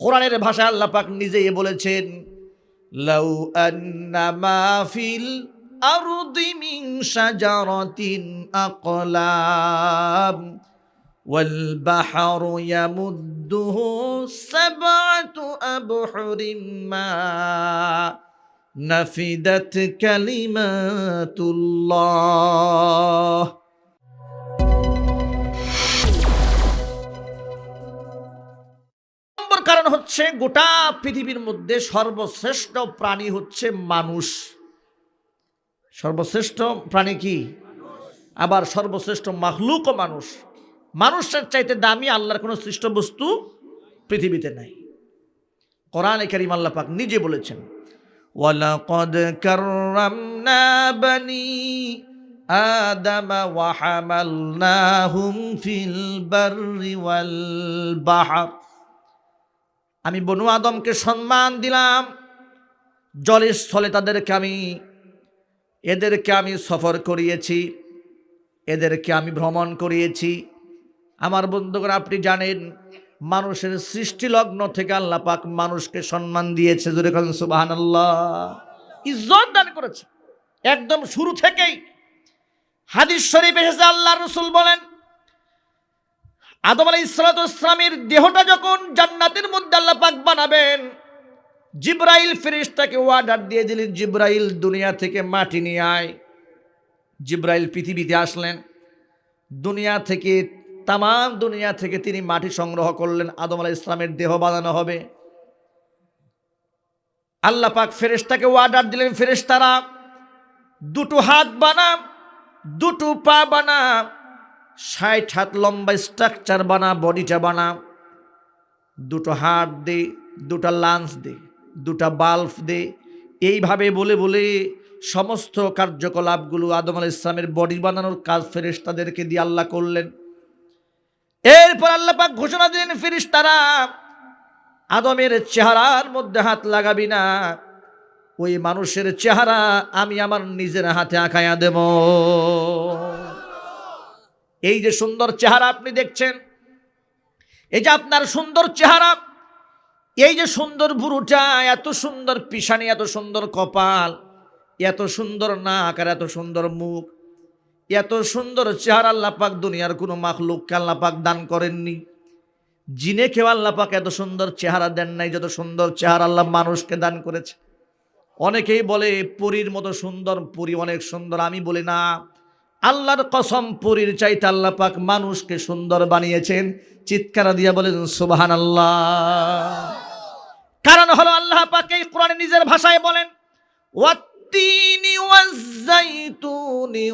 কোরআনের ভাষায় আল্লাহ পাক নিজেই বলেছেন লাউ আন্না মা ফিল আরদি মিন শাজারাতিন আকলাম والبحر يمده سبعة أبحر ما نفدت كلمات الله কারণ হচ্ছে গোটা পৃথিবীর মধ্যে সর্বশ্রেষ্ঠ প্রাণী হচ্ছে মানুষ। সর্বশ্রেষ্ঠ প্রাণী কি? আবার সর্বশ্রেষ্ঠ মাহলুকও মানুষ। মানুষের চাইতে দামি আল্লাহর কোনো সৃষ্ট বস্তু পৃথিবীতে নাই। কোরআন করিম আল্লাহ পাক নিজে বলেছেন, ওয়ালাকাদ কাররামনা বানি আদম ওয়া হামালনাহুম ফিল বাররি ওয়াল বাহর। আমি বনু আদমকে সম্মান দিলাম। জলের স্থলে তাদেরকে আমি, এদেরকে আমি সফর করিয়েছি, এদেরকে আমি ভ্রমণ করিয়েছি। আমার বন্ধুগণ, আপনি জানেন, মানুষের সৃষ্টি লগ্ন থেকে আল্লাহ পাক মানুষকে সম্মান দিয়েছে সুবাহান আল্লাহ ইজ্জত দান করেছে। একদম শুরু থেকেই হাদিস শরীফ এসেছে আল্লাহ রসুল বলেন আদম আলাই ইসলামের দেহটা যখন জান্নাতের মধ্যে আল্লাহ পাক বানাবেন, জিব্রাইল ফেরিস্তাকে ওয়ার্ডার দিয়ে দিলেন, জিব্রাইল দুনিয়া থেকে মাটি নিয়ে আয়। জিব্রাইল পৃথিবীতে আসলেন, দুনিয়া থেকে তাম দুনিয়া থেকে তিনি মাটি সংগ্রহ করলেন, আদম আলাহ ইসলামের দেহ বানানো হবে। আল্লাহ পাক ফেরেশতাকে ওয়ার্ডার দিলেন, ফেরেশতারা, দুটো হাত বানাম দুটো পা বানা ষাট হাত লম্বা স্ট্রাকচার বানা বডিটা বানা। দুটো হাত দে, দুটা লাঞ্চ দে, দুটা বাল্ব দে। এইভাবে বলে বলে সমস্ত কার্যকলাপগুলো আদম আল ইসলামের বডি বানানোর কাজ ফেরেশতাদেরকে দিয়ে আল্লাহ করলেন। এরপর আল্লাহ পাক ঘোষণা দিলেন, ফেরেশতারা, আদমের চেহারার মধ্যে হাত লাগাবি না। ওই মানুষের চেহারা আমি আমার নিজের হাতে আঁকায়া দেব। এই যে সুন্দর চেহারা আপনি দেখছেন, এই যে আপনার সুন্দর চেহারা, এই যে সুন্দর ভুরুটা এত সুন্দর পিসানি এত সুন্দর কপাল, এত সুন্দর নাক আর এত সুন্দর মুখ, এত সুন্দর চেহারা আল্লাহ পাক দুনিয়ার কোনো মাখলুককে আল্লাহ পাক দান করেননি। জিনে কেউ আল্লাহ পাক এত সুন্দর চেহারা দেন নাই, যত সুন্দর চেহারা আল্লাহ মানুষকে দান করেছে। অনেকেই বলে, পুরীর মতো সুন্দর, পুরী অনেক সুন্দর। আমি বলি, না আল্লাহর কসম পুরীর চাইতে আল্লাহ পাক মানুষকে সুন্দর বানিয়েছেন। চিৎকার দিয়া বলেন সুবাহান আল্লাহ কারণ হলো আল্লাহ পাক এই কোরআনে নিজের ভাষায় বলেন, ওয়াত্তিনি ওয়াজ্জাইতুনি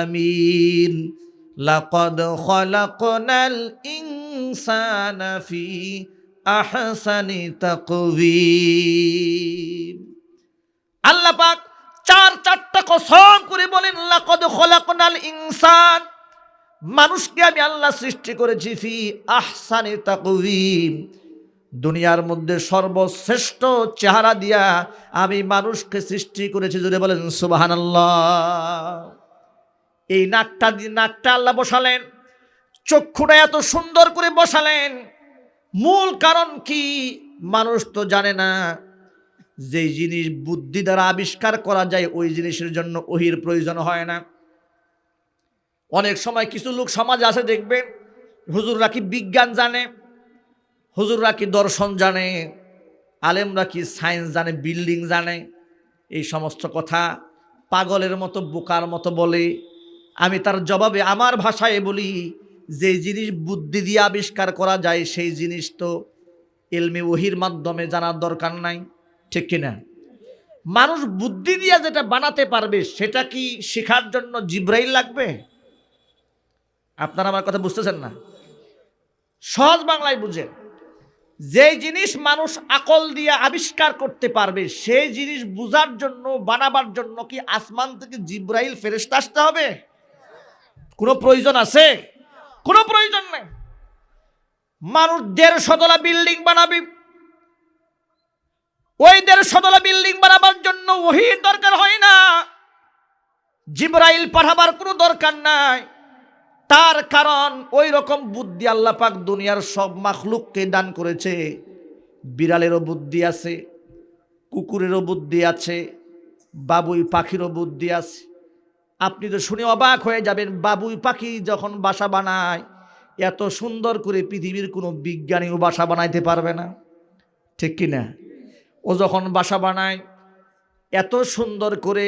আমিন। ইনসানা ফী আহসানি তাকবি আল্লাহ পাক চার চারটা কসম করে বলেন, লাকদ খলাকনাল ইনসান। মানুষকে আমি আল্লাহ সৃষ্টি করেছি ফি আহসানি তাকবিম দুনিয়ার মধ্যে সর্বশ্রেষ্ঠ চেহারা দিয়া আমি মানুষকে সৃষ্টি করেছি জুড়ে বলেন সুবাহান এই নাকটা দিয়ে নাকটা আল্লাহ বসালেন, চক্ষুটা এত সুন্দর করে বসালেন মূল কারণ কি? মানুষ তো জানে না। যে জিনিস বুদ্ধি দ্বারা আবিষ্কার করা যায়, ওই জিনিসের জন্য ওহির প্রয়োজন হয় না। অনেক সময় কিছু লোক সমাজে আসে, দেখবেন, হুজুররা কি বিজ্ঞান জানে, হুজুররা কি দর্শন জানে, আলেমরা কি সায়েন্স জানে, বিল্ডিং জানে, এই সমস্ত কথা পাগলের মতো, বোকার মতো বলে। আমি তার জবাবে আমার ভাষায় বলি যে জিনিস বুদ্ধি দিয়ে আবিষ্কার করা যায়, সেই জিনিস তো এলমি ওহির মাধ্যমে জানার দরকার নাই, ঠিক কিনা? মানুষ বুদ্ধি দিয়ে যেটা বানাতে পারবে, সেটা কি শেখার জন্য জিব্রাইল লাগবে? আপনারা আমার কথা বুঝতেছেন না? সহজ বাংলায় বুঝেন। যে জিনিস মানুষ আকল দিয়ে আবিষ্কার করতে পারবে, সেই জিনিস বুঝার জন্য, বানাবার জন্য কি আসমান থেকে জিব্রাইল ফেরেস্তা আসতে হবে? কোনো প্রয়োজন আছে? কোনো প্রয়োজন নেই। মানুষ দেড়শো তলা বিল্ডিং বানাবে। ওই দেড়শো তলা বিল্ডিং বানাবার জন্য ওহির দরকার হয় না। জিব্রাইল পাঠাবার কোনো দরকার নাই। তার কারণ ওই রকম বুদ্ধি আল্লাহ পাক দুনিয়ার সব মাখলুককে দান করেছে। বিড়ালেরও বুদ্ধি আছে, কুকুরেরও বুদ্ধি আছে, বাবুই পাখিরও বুদ্ধি আছে। আপনি তো শুনে অবাক হয়ে যাবেন, বাবুই পাখি যখন বাসা বানায়, এত সুন্দর করে পৃথিবীর কোনো বিজ্ঞানীও বাসা বানাইতে পারবে না। ঠিক কি না? ও যখন বাসা বানায়, এত সুন্দর করে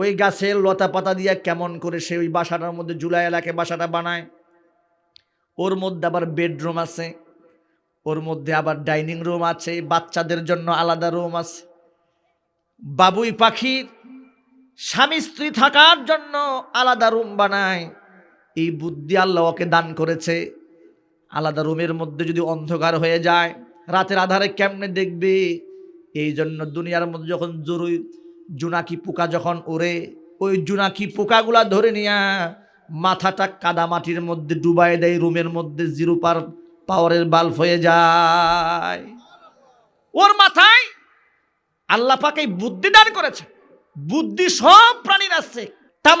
ওই গাছের লতা পাতা দিয়া কেমন করে সে ওই বাসাটার মধ্যে জুলাই এলাকায় বাসাটা বানায়। ওর মধ্যে আবার বেডরুম আছে, ওর মধ্যে আবার ডাইনিং রুম আছে, বাচ্চাদের জন্য আলাদা রুম আছে। বাবুই পাখির স্বামী স্ত্রী থাকার জন্য আলাদা রুম বানায়। এই বুদ্ধি আল্লাহ ওকে দান করেছে। আলাদা রুমের মধ্যে যদি অন্ধকার হয়ে যায়, রাতের আধারে কেমনে দেখবে? এই জন্য দুনিয়ার মধ্যে যখন জরুরি জুনাকি পোকা যখন ওরে ওই জুনাকি পোকাগুলা ধরে নিয়া মাথাটা কাদা মাটির মধ্যে ডুবাই দেয়, রুমের মধ্যে জিরো পার পাওয়ারের বাল্ব হয়ে যায়। ওর মাথায় আল্লাহ পাকে বুদ্ধি দান করেছে। বুদ্ধি সব প্রাণীর আছে। তাম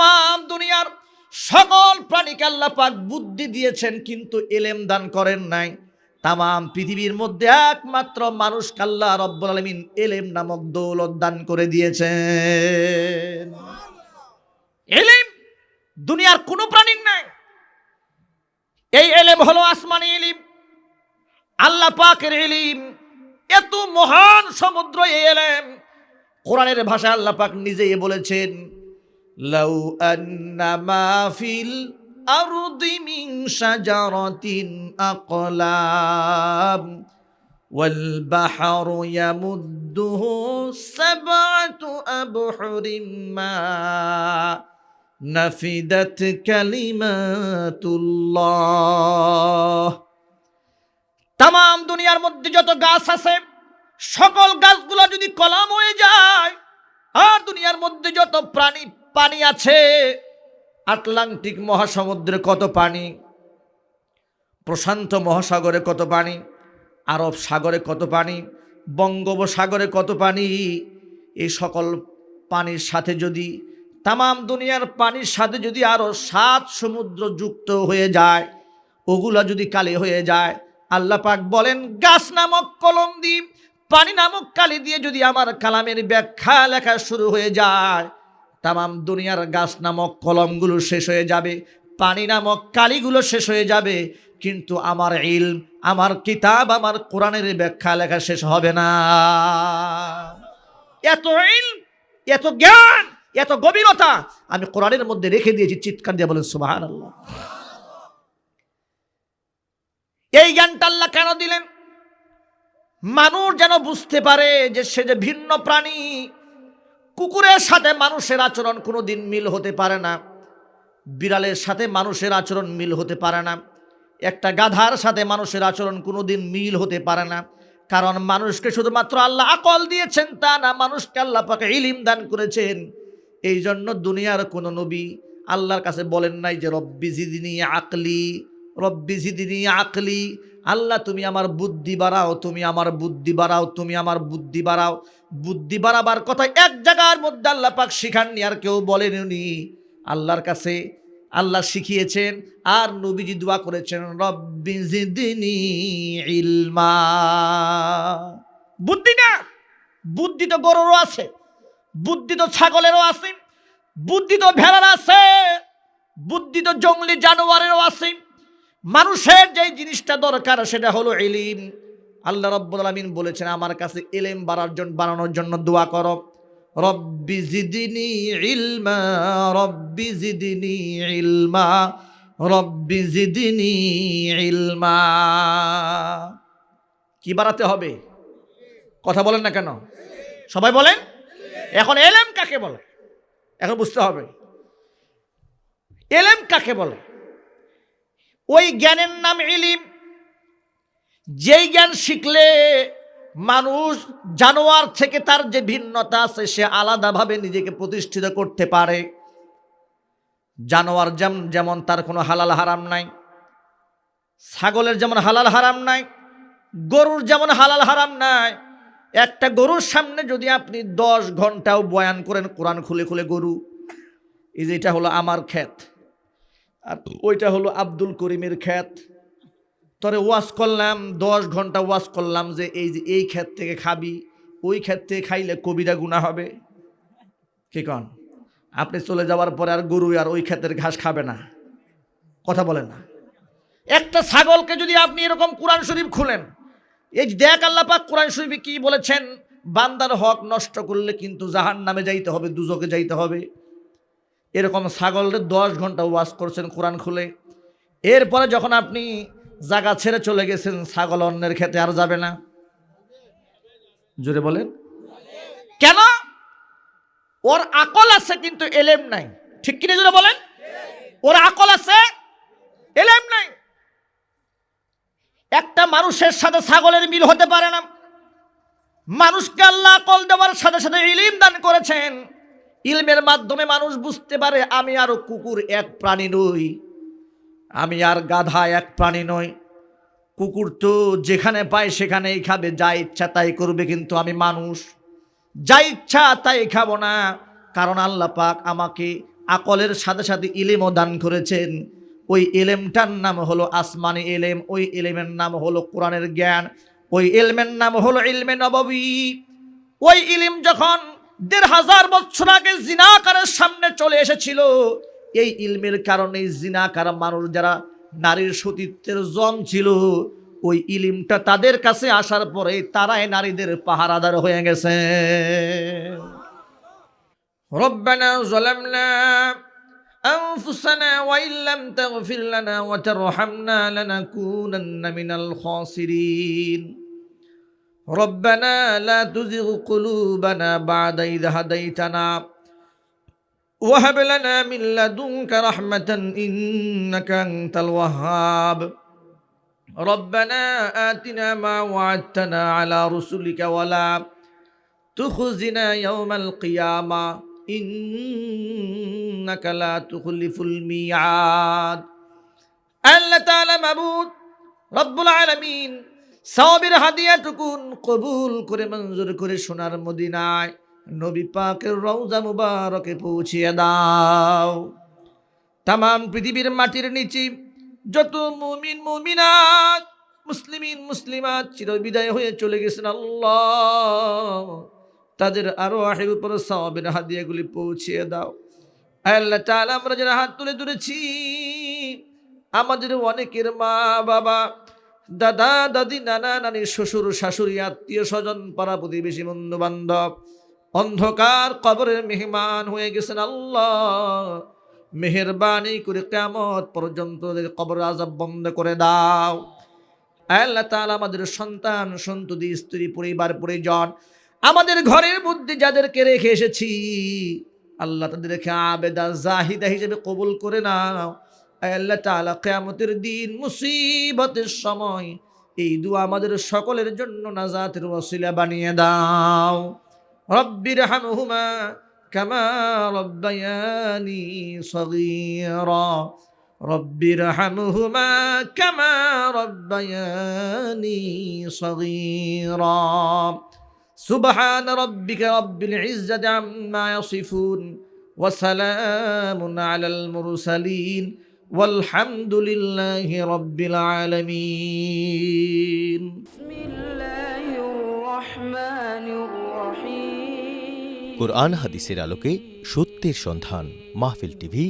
দুনিয়ার সকল প্রাণীকে আল্লাহ পাক বুদ্ধি দিয়েছেন, কিন্তু এলেম দান করেন নাই। তাম পৃথিবীর মধ্যে একমাত্র মানুষ কাল্লা রব্বুল আলমিন এলেম নামক দৌলত দান করে দিয়েছেন। এলেম দুনিয়ার কোনো প্রাণীর নাই। এই এলেম হলো আসমানি এলিম। আল্লাহ পাকের এলিম। এত মহান সমুদ্র এলেম। কোরআনের ভাষা আল্লাহ পাক নিজেই বলেছেন লাউ আন্নামা ফিল আরদি মিন শাজারাতিন আকলাম والبحر يمده سبعة أبحر ما نفدت كلمات الله তাম দুনিয়ার মধ্যে যত গাছ আছে সকল গাছগুলো যদি কলাম হয়ে যায়, আর দুনিয়ার মধ্যে যত প্রাণী, পানি আছে, আটলান্টিক মহাসমুদ্রে কত পানি, প্রশান্ত মহাসাগরে কত পানি, আরব সাগরে কত পানি, বঙ্গোপসাগরে কত পানি, এই সকল পানির সাথে যদি, তামাম দুনিয়ার পানির সাথে যদি আরও সাত সমুদ্র যুক্ত হয়ে যায়, ওগুলা যদি কালি হয়ে যায় আল্লাহ পাক বলেন, গাছ নামক কলম দিয়ে পানি নামক কালি দিয়ে যদি আমার কালামের ব্যাখ্যা লেখা শুরু হয়ে যায়, তামাম দুনিয়ার গাছ নামক কলমগুলো শেষ হয়ে যাবে, পানি নামক কালিগুলো শেষ হয়ে যাবে, কিন্তু আমার ইলম, আমার কিতাব, আমার কোরআনের ব্যাখ্যা লেখা শেষ হবে না। এত ইলম, এত জ্ঞান, এত গভীরতা, আমি কোরআনের মধ্যে রেখে দিয়েছি, চিৎকার দিয়ে বলেন সুবাহ এই জ্ঞানটা আল্লাহ কেন দিলেন? মানুষ যেন বুঝতে পারে যে সে যে ভিন্ন প্রাণী, কুকুরের সাথে মানুষের আচরণ কোনো দিন মিল হতে পারে না, বিড়ালের সাথে মানুষের আচরণ মিল হতে পারে না, একটা গাধার সাথে মানুষের আচরণ কোনো দিন মিল হতে পারে না, কারণ মানুষকে শুধুমাত্র আল্লাহ আকল দিয়েছেন তা না, মানুষকে আল্লাহ পাকে ইলিম দান করেছেন। এই জন্য দুনিয়ার কোনো নবী আল্লাহর কাছে বলেন নাই যে, রব্বি জিদিনী আকলি রব্বি জিদিনী আকলি, আল্লাহ তুমি আমার বুদ্ধি বাড়াও, তুমি আমার বুদ্ধি বাড়াও, তুমি আমার বুদ্ধি বাড়াও। বুদ্ধি বাড়াবার কথা এক জায়গার মধ্যে আল্লাহ পাক শিখাননি, আর কেউ বলেনি আল্লাহর কাছে আল্লাহ শিখিয়েছেন, আর নবীজি দোয়া করেছেন, রব্বি জিদিনী ইলমা। বুদ্ধি না, বুদ্ধি তো গরুরও আছে, বুদ্ধি তো ছাগলেরও আছে, বুদ্ধি তো ভেড়ার আছে, বুদ্ধি তো জঙ্গলি জানোয়ারেরও আছে। মানুষের যে জিনিসটা দরকার সেটা হলো এলিম আল্লাহ রব্বুল আলমিন বলেছেন, আমার কাছে এলেম বাড়ার জন্য বাড়ানোর জন্য দোয়া করো। রব্বি জিদিনি ইলমা, রব্বি জিদিনি ইলমা, রব্বি জিদিনি ইলমা। কি বাড়াতে হবে? কথা বলেন না কেন? সবাই বলেন? এখন এলেম কাকে বলে? এখন বুঝতে হবে। এলেম কাকে বলে? ওই জ্ঞানের নাম ইলিম। যেই জ্ঞান শিখলে মানুষ জানোয়ার থেকে তার যে ভিন্নতা আছে, সে আলাদাভাবে নিজেকে প্রতিষ্ঠিত করতে পারে। জানোয়ার যেমন যেমন তার কোনো হালাল হারাম নাই, ছাগলের যেমন হালাল হারাম নাই, গরুর যেমন হালাল হারাম নাই, একটা গরুর সামনে যদি আপনি দশ ঘন্টাও বয়ান করেন, কোরআন খুলে খুলে গরু, এই যে এটা হলো আমার ক্ষেত। আর ওইটা হলো আব্দুল করিমের ক্ষেত। তরে ওয়াশ করলাম, দশ ঘণ্টা ওয়াশ করলাম যে এই যে এই ক্ষেত থেকে খাবি, ওই ক্ষেত থেকে খাইলে কবিরা গুণা হবে। কি কন? আপনি চলে যাওয়ার পরে আর গরু আর ওই ক্ষেতের ঘাস খাবে না। কথা বলেন না। একটা ছাগলকে যদি আপনি এরকম কোরআন শরীফ খুলেন, এই দেখ আল্লাপাক কোরআন শরীফে কি বলেছেন, বান্দার হক নষ্ট করলে কিন্তু জাহান নামে যাইতে হবে, দুজকে যাইতে হবে। এরকম ছাগলের দশ ঘণ্টা ওয়াশ করছেন কোরআন খুলে। এরপরে যখন আপনি জায়গা ছেড়ে চলে গেছেন, ছাগল অন্যের খেতে আর যাবে না। জোরে বলেন। কেন? ওর আকল আছে কিন্তু এলেম নাই। ঠিক কিনে জোরে বলেন? ওর আকল আছে, এলেম নাই। একটা মানুষের সাথে ছাগলের মিল হতে পারে না। মানুষকে আল্লাহ আকল দেওয়ার সাথে সাথে ইলিম দান করেছেন। ইলমের মাধ্যমে মানুষ বুঝতে পারে, আমি আর কুকুর এক প্রাণী নই। আমি আর গাধা এক প্রাণী নই। কুকুর তো যেখানে পায় সেখানেই খাবে, যা ইচ্ছা তাই করবে, কিন্তু আমি মানুষ। যা ইচ্ছা তাই খাব না, কারণ আল্লাহ পাক আমাকে আকলের সাথে সাথে ইলেমও দান করেছেন। ওই এলেমটার নাম হলো আসমানি এলেম ওই এলেমের নাম হলো কোরআনের জ্ঞান, ওই এলমের নাম হলো ইলমে নববী। ওই ইলিম যখন দেড় হাজার বছর আগে জিনাকারের সামনে চলে এসেছিল এই ইলমের কারণে জিনাকার মানুষ যারা নারীর সতীত্বের জম ছিল ওই ইলিমটা তাদের কাছে আসার পরে তারাই নারীদের পাহারাদার হয়ে গেছে রব্বানা ظلمنا أنفسنا وإن لم تغفر لنا وترحمنا لنكونن من الخاسرين ربنا لا تزغ قلوبنا بعد إذ هديتنا وهب لنا من لدنك رحمة إنك أنت الوهاب ربنا آتنا ما وعدتنا على رسلك ولا تخزنا يوم القيامة إنك لا تخلف الميعاد আল্লাহ তাআলা মাবুদ রব্বুল আলামিন সওয়াবের হাদিয়াটুকুন কবুল করে মঞ্জুর করে সোনার মদিনায় নবী পাকের রওজা মুবারকে পৌঁছিয়ে দাও। তাম পৃথিবীর মাটির নিচে যত মুমিন, মুমিনাত, মুসলিমিন, মুসলিমাত চিরবিদায় হয়ে চলে গেছেন আল্লাহ। তাদের আরও আহের উপর সওয়াবের হাদিয়াগুলি পৌঁছিয়ে দাও। আল্লাহ তাআলা, আমরা যারা হাত তুলে ধরেছি, আমাদের অনেকের মা বাবা দাদা, দাদি, নানা নানি শ্বশুর, শাশুড়ি, আত্মীয় স্বজন, পাড়া প্রতিবেশী বন্ধু বান্ধব অন্ধকার কবরের মেহমান হয়ে গেছেন আল্লাহ। মেহরবানি করে কেমত পর্যন্ত কবর আজাব বন্ধ করে দাও। আল্লাহ তাআলা আমাদের সন্তান, সন্ততি, স্ত্রী, পরিবার, পরিজন, আমাদের ঘরের মধ্যে যাদেরকে রেখে এসেছি, আল্লাহ তাদেরকে আবেদা, জাহিদা হিসেবে কবুল করে নাও। আল্লাহ তাআলা কিয়ামতের দিন মুসিবতের সময় এই দোয়া আমাদের সকলের জন্য নাজাতের ওসিলা বানিয়ে দাও রব্বির হামহুমা কামা রব্বায়ানি সগীরা রব্বির হামহুমা কামা রব্বায়ানি সগীরা سبحان ربك رب العزة عما يصفون وسلام على المرسلين والحمد لله رب العالمين بسم الله الرحمن الرحيم কোরআন হাদিসের আলোকে সত্যের সন্ধান মাহফিল টিভি